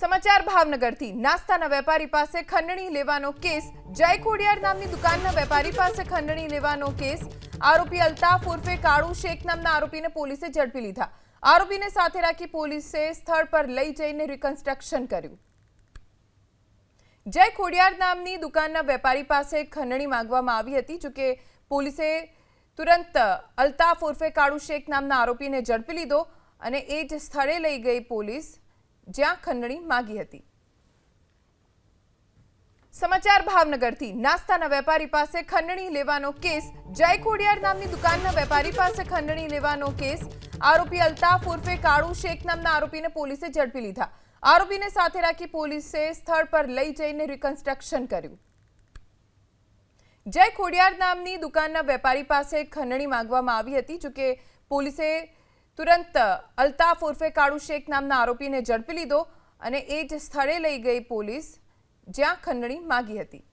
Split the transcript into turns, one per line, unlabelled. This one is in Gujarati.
સમાચાર ભાવનગરથી. નાસ્તાના વેપારી પાસે ખંડણી લેવાનો કેસ. જય ખોડિયાર નામની દુકાનના વેપારી પાસે ખંડણી લેવાનો કેસ. આરોપી અલ્તાફ ઉર્ફે કાળુ શેખ નામના આરોપીને પોલીસે ઝડપી લીધા. આરોપીને સાથે રાખી પોલીસે સ્થળ પર લઈ જઈને રિકન્સ્ટ્રક્શન કર્યું. જય ખોડિયાર નામની દુકાનના વેપારી પાસે ખંડણી માંગવામાં આવી હતી જોકે પોલીસે તુરંત અલ્તાફ ઉર્ફે કાળુ શેખ નામના આરોપીને ઝડપી લીધો અને એ જ સ્થળે લઈ ગઈ પોલીસ. જ્યાં ખંડણી માગી હતી. સમાચાર ભાવનગરથી, નાસ્તાના વેપારી પાસે ખંડણી લેવાનો કેસ, જય ખોડિયાર નામની દુકાનના વેપારી પાસે ખંડણી લેવાનો કેસ, આરોપી અલ્તાફ ઉર્ફે કાળુ શેખ નામના આરોપીને પોલીસે ઝડપી લીધા. આરોપીને સાથે રાખી પોલીસે સ્થળ પર લઈ જઈને રિકન્સ્ટ્રક્શન કર્યું. જય ખોડિયાર નામની દુકાનના વેપારી પાસે ખંડણી માંગવામાં આવી હતી, જોકે પોલીસે તુરંત અલ્તાફ ઉર્ફે કાળુ શેખ નામના આરોપીને ઝડપી લીધો અને એ જ સ્થળે લઈ ગઈ પોલીસ, જ્યાં ખંડણી માગી હતી.